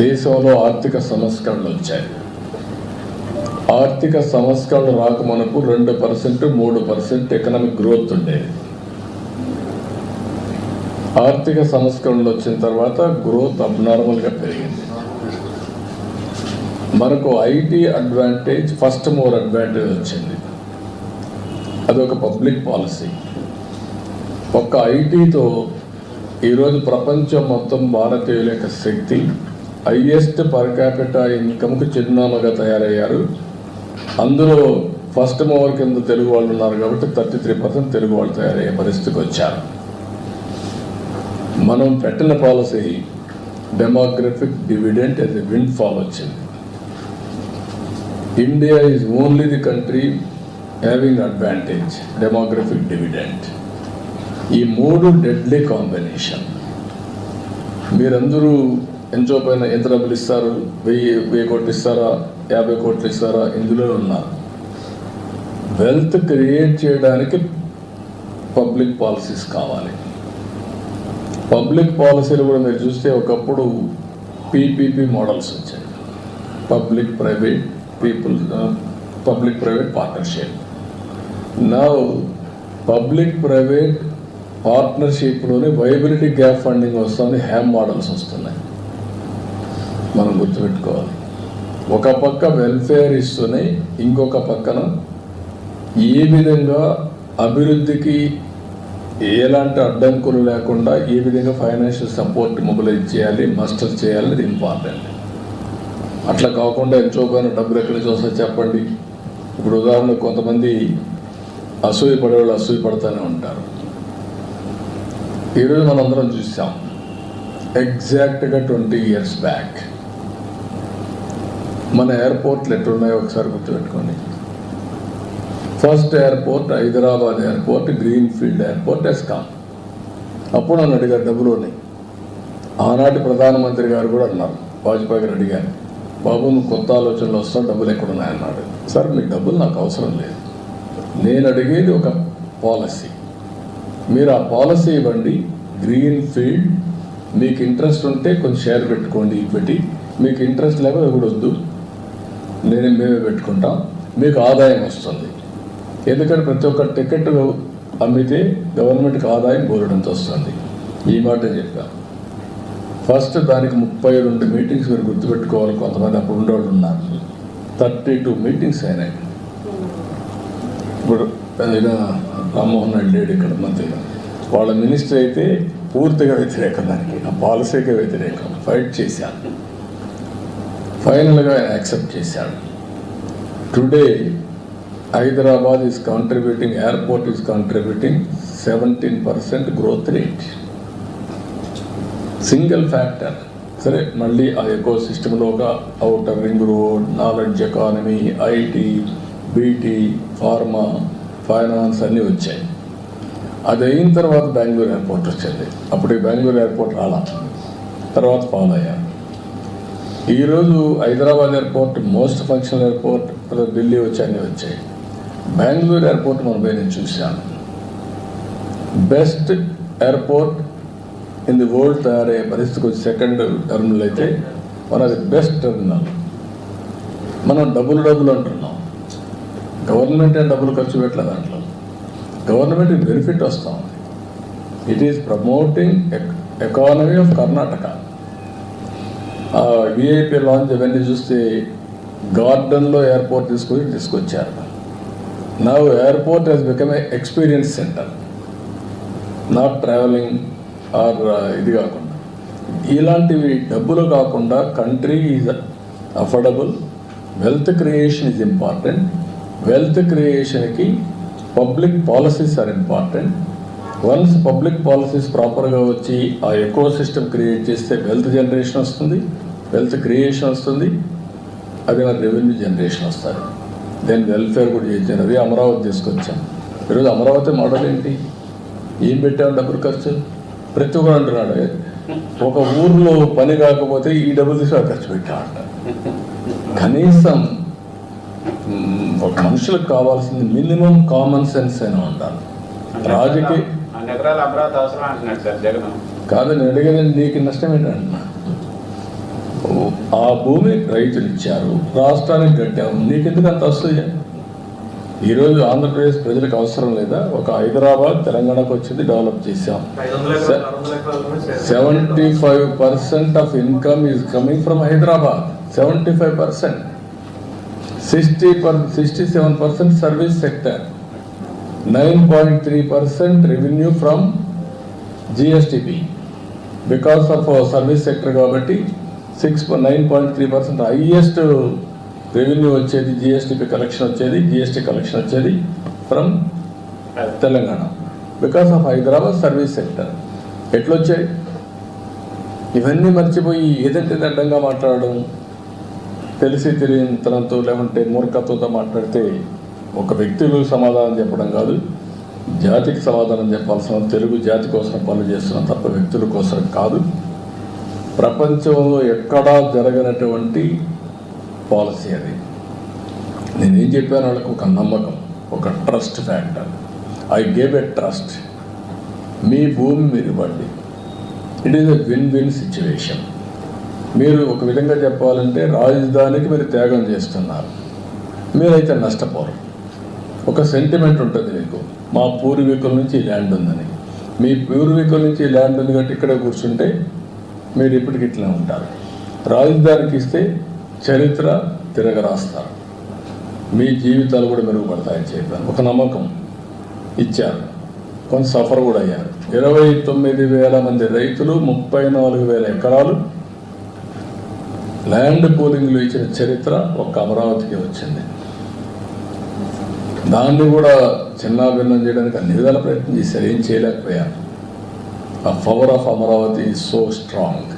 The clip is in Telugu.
దేశంలో ఆర్థిక సంస్కరణలు వచ్చాయి. ఆర్థిక సంస్కరణలు రాక మనకు రెండు పర్సెంట్ మూడు పర్సెంట్ ఎకనామిక్ గ్రోత్ ఉండేది. ఆర్థిక సంస్కరణలు వచ్చిన తర్వాత గ్రోత్ అబ్నార్మల్గా పెరిగింది. మనకు IT advantage first more advantage వచ్చింది. అదొక పబ్లిక్ పాలసీ ఒక్క ఐటీతో ఈరోజు ప్రపంచం మొత్తం భారతీయుల యొక్క శక్తి హయ్యెస్ట్ పర్ క్యాపిటల్ ఇన్కమ్కి చిరునామాగా తయారయ్యారు. అందులో ఫస్ట్ మోవర్ కింద తెలుగు వాళ్ళు ఉన్నారు కాబట్టి థర్టీ త్రీ పర్సెంట్ తెలుగు వాళ్ళు తయారయ్యే పరిస్థితికి వచ్చారు. మనం పెట్టిన policy demographic dividend as a windfall వచ్చింది. India is only the country having advantage demographic dividend. ఈ మూడు డెడ్లీ కాంబినేషన్. మీరందరూ ఎంతో పైన ఎంత డబ్బులు ఇస్తారు? వెయ్యి వెయ్యి కోట్లు ఇస్తారా? యాభై కోట్లు ఇస్తారా? ఇందులో ఉన్నారు వెల్త్ క్రియేట్ చేయడానికి పబ్లిక్ పాలసీస్ కావాలి. పబ్లిక్ పాలసీలు కూడా మీరు చూస్తే ఒకప్పుడు పీపీపీ మోడల్స్ వచ్చాయి. Public private people public private partnership. నా పబ్లిక్ ప్రైవేట్ పార్ట్నర్షిప్లోనే వైబిలిటీ గ్యాప్ ఫండింగ్ వస్తుంది హ్యామ్ మోడల్స్ వస్తున్నాయి. మనం గుర్తుపెట్టుకోవాలి. ఒక పక్క వెల్ఫేర్ ఇస్తూనే ఇంకొక పక్కన ఏ విధంగా అభివృద్ధికి ఎలాంటి అడ్డంకులు లేకుండా ఏ విధంగా ఫైనాన్షియల్ సపోర్ట్ మొబిలైజ్ చేయాలి మాస్టర్ చేయాలి అది ఇంపార్టెంట్ అట్లా కాకుండా ఎంచోపోయిన డబ్బులు ఎక్కడ చూస్తే చెప్పండి. ఇప్పుడు ఉదాహరణకు కొంతమంది అసూయ పడేవాళ్ళు అసూయ పడుతూనే ఉంటారు. ఈరోజు మనందరం చూసాం. ఎగ్జాక్ట్గా ట్వంటీ ఇయర్స్ బ్యాక్ మన ఎయిర్పోర్ట్లు ఎట్లున్నాయో ఒకసారి గుర్తుపెట్టుకోండి. First airport Hyderabad airport green field airport ఎస్కామ్ అప్పుడు నన్ను అడిగారు డబ్బులు ఉన్నాయి ఆనాటి ప్రధానమంత్రి గారు కూడా అన్నారు. వాజ్పేయి గారు అడిగారు. బాబు నువ్వు కొత్త ఆలోచనలు వస్తా డబ్బులు ఎక్కడున్నాయన్నాడు. సార్ మీ డబ్బులు నాకు అవసరం లేదు. నేను అడిగేది ఒక పాలసీ. మీరు ఆ పాలసీ ఇవ్వండి. గ్రీన్ ఫీల్డ్ మీకు ఇంట్రెస్ట్ ఉంటే కొంచెం షేర్ పెట్టుకోండి ఈక్విటీ. మీకు ఇంట్రెస్ట్ లేకపోతే కూడా వద్దు. నేను మేమే పెట్టుకుంటాం. మీకు ఆదాయం వస్తుంది. ఎందుకంటే ప్రతి ఒక్క టికెట్ అమ్మితే గవర్నమెంట్కి ఆదాయం బోరడంత వస్తుంది. ఈ మాట చెప్పా. ఫస్ట్ దానికి ముప్పై రెండు మీటింగ్స్ మీరు గుర్తుపెట్టుకోవాలి. కొంతమంది అప్పుడు ఉండేవాళ్ళు ఉన్నారు. థర్టీ టూ మీటింగ్స్ అయినాయి. ఇప్పుడు ఆయన రామ్మోహన్ రెడ్డి లేడు ఇక్కడ మంత్రిగా వాళ్ళ మినిస్టర్ అయితే పూర్తిగా వ్యతిరేకం దానికి. ఆ పాలసీకి వ్యతిరేకం. ఫైట్ చేశాను. ఫైనల్గా ఆయన యాక్సెప్ట్ చేశాడు. Today Hyderabad is contributing airport is contributing seventeen percent growth rate single factor సరే మళ్ళీ ఆ ఎకో సిస్టంలో ఒక outer ring road knowledge economy IT BT pharma finance అన్నీ వచ్చాయి. అది అయిన తర్వాత బెంగళూరు ఎయిర్పోర్ట్ వచ్చింది. అప్పుడు బెంగళూరు ఎయిర్పోర్ట్ రాలా? తర్వాత ఫాలో అయ్యాను ఈరోజు Hyderabad airport most functional airport తర్వాత ఢిల్లీ వచ్చి అన్నీ వచ్చాయి. బెంగళూరు ఎయిర్పోర్ట్ మనం పోయి నేను చూశాను. Best airport in the world తయారయ్యే పరిస్థితికి వచ్చి సెకండ్ టర్మినల్ అయితే మనది బెస్ట్ టర్మినల్. మనం డబ్బులు డబ్బులు అంటున్నాం. గవర్నమెంట్ డబ్బులు ఖర్చు పెట్టలేదు దాంట్లో. గవర్నమెంట్ బెనిఫిట్ వస్తాం it is promoting economy of Karnataka VIP launch అవన్నీ చూస్తే గార్డెన్లో ఎయిర్పోర్ట్ తీసుకొని తీసుకొచ్చారు. నా airport has become a experience centre not travelling or ఇది కాకుండా. ఇలాంటివి డబ్బులు కాకుండా country is affordable wealth creation is important wealth క్రియేషన్కి public policies are important once public policies ప్రాపర్గా వచ్చి ఆ ఎకో సిస్టమ్ క్రియేట్ చేస్తే వెల్త్ జనరేషన్ వస్తుంది వెల్త్ క్రియేషన్ వస్తుంది అది మన రెవెన్యూ జనరేషన్ వస్తుంది దెన్ వెల్ఫేర్ కూడా చేశాను అదే అమరావతి తీసుకొచ్చాం ఈరోజు అమరావతి మోడల్ ఏంటి? ఏం పెట్టాము డబ్బులు ఖర్చు? ప్రతి ఒక్కరు అంటున్నాడు ఒక ఊర్లో పని కాకపోతే ఈ డబ్బులు తీసుకు ఖర్చు పెట్టామంట కనీసం ఒక మనుషులకు కావాల్సింది మినిమం కామన్ సెన్స్ అయినా ఉండాలి. రాజకీయ ఎకరాలు అమరావతి అవసరం అంటున్నాడు సార్ జగన్. కాదని అడిగేది నీకు నష్టం ఏంటంటున్నా ఆ భూమి రైతులు ఇచ్చారు రాష్ట్రానికి కట్టాము నీకెందుకు అంత వస్తుంది ఈరోజు ఆంధ్రప్రదేశ్ ప్రజలకు అవసరం లేదా? ఒక హైదరాబాద్ తెలంగాణకు వచ్చింది డెవలప్ చేశాం. Seventy five percent of income is coming from Hyderabad. Seventy five percent. Sixty per sixty seven percent service sector. Nine point three percent revenue from GSTP because of service sector కాబట్టి six nine point three percent highest revenue వచ్చేది జిఎస్టిపి కలెక్షన్ వచ్చేది జిఎస్టి కలెక్షన్ వచ్చేది from Telangana. Because of Hyderabad service sector ఎట్లొచ్చాయి? ఇవన్నీ మర్చిపోయి ఏదంటే అడ్డంగా మాట్లాడడం తెలిసి తెలియని తనంతో లేకుంటే మూర్ఖత్వంతో మాట్లాడితే ఒక వ్యక్తులకు సమాధానం చెప్పడం కాదు జాతికి సమాధానం చెప్పాల్సిన తెలుగు జాతి కోసం పనులు చేస్తున్న తప్ప వ్యక్తుల కోసం కాదు. ప్రపంచంలో ఎక్కడా జరగనటువంటి పాలసీ అది. నేనేం చెప్పాను వాళ్ళకు? ఒక నమ్మకం ఒక trust factor I gave a trust మీ భూమి మీరు ఇవ్వండి it is a win win situation మీరు ఒక విధంగా చెప్పాలంటే రాజధానికి మీరు త్యాగం చేస్తున్నారు. మీరైతే నష్టపోరు. ఒక సెంటిమెంట్ ఉంటుంది మీకు మా పూర్వీకుల నుంచి ల్యాండ్ ఉందని. మీ పూర్వీకుల నుంచి ల్యాండ్ ఉంది కాబట్టి ఇక్కడే కూర్చుంటే మీరు ఇప్పటికి ఇట్లా ఉంటారు. రాజధానికి ఇస్తే చరిత్ర తిరగరాస్తారు. మీ జీవితాలు కూడా మెరుగుపడతాయని చెప్పాను. ఒక నమ్మకం ఇచ్చారు. కొంత సఫర్ కూడా అయ్యారు. ఇరవై తొమ్మిది వేల మంది రైతులు ముప్పై నాలుగు వేల ఎకరాలు ల్యాండ్ పోలింగ్లు ఇచ్చిన చరిత్ర ఒక అమరావతికి వచ్చింది. దాన్ని కూడా చిన్నాభిన్నం చేయడానికి అన్ని విధాల ప్రయత్నం చేశారు. ఏం చేయలేకపోయారు ఆ power of Amaravati so strong